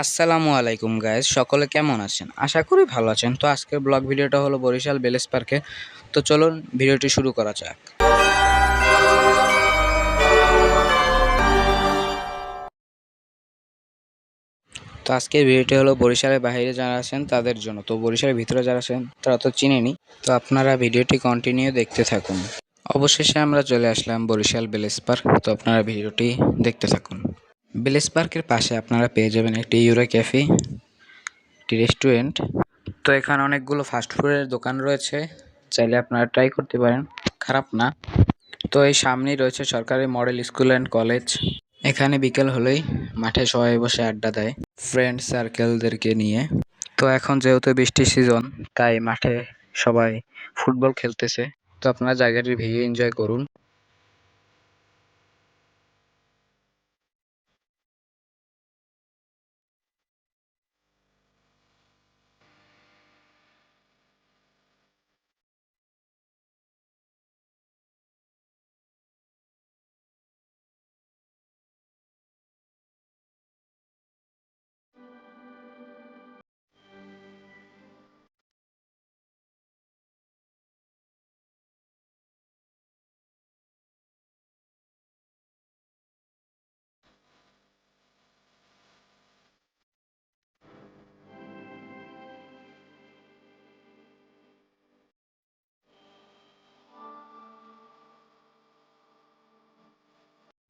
আসসালামু আলাইকুম গাইজ সকলে কেমন আছেন? আশা করি ভালো আছেন। তো আজকের ব্লগ ভিডিওটা হলো বরিশাল বেলেস পার্কে তো চলুন ভিডিওটি শুরু করা যাক। তো আজকের ভিডিওটি হলো বরিশালের বাইরে যারা আছেন, তাদের জন্য। তো বরিশালের ভিতরে যারা আছেন, তারা তো চিনেনি। তো আপনারা ভিডিওটি কন্টিনিউ দেখতে থাকুন। অবশেষে আমরা চলে আসলাম বরিশাল বেলেস পার্ক তো আপনারা ভিডিওটি দেখতে থাকুন। বেলেস পার্কের পাশে আপনারা পেয়ে যাবেন একটি ইউরো ক্যাফে একটি রেস্টুরেন্ট তো এখানে অনেকগুলো ফাস্টফুডের দোকান রয়েছে, চাইলে আপনারা ট্রাই করতে পারেন, খারাপ না। তো এই সামনেই রয়েছে সরকারি মডেল স্কুল অ্যান্ড কলেজ এখানে বিকেল হলেই মাঠে সবাই বসে আড্ডা দেয় ফ্রেন্ড সার্কেলদেরকে নিয়ে। তো এখন যেহেতু বৃষ্টির সিজন তাই মাঠে সবাই ফুটবল খেলতেছে। তো আপনারা জায়গাটি ভিউ এনজয় করুন।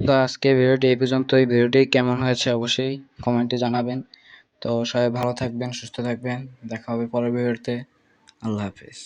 তো আজকে ভিডিওটি এই পর্যন্ত এই ভিডিওটি কেমন হয়েছে অবশ্যই কমেন্টে জানাবেন। তো সবাই ভালো থাকবেন, সুস্থ থাকবেন। দেখা হবে পরের ভিডিওতে। আল্লাহ হাফিজ।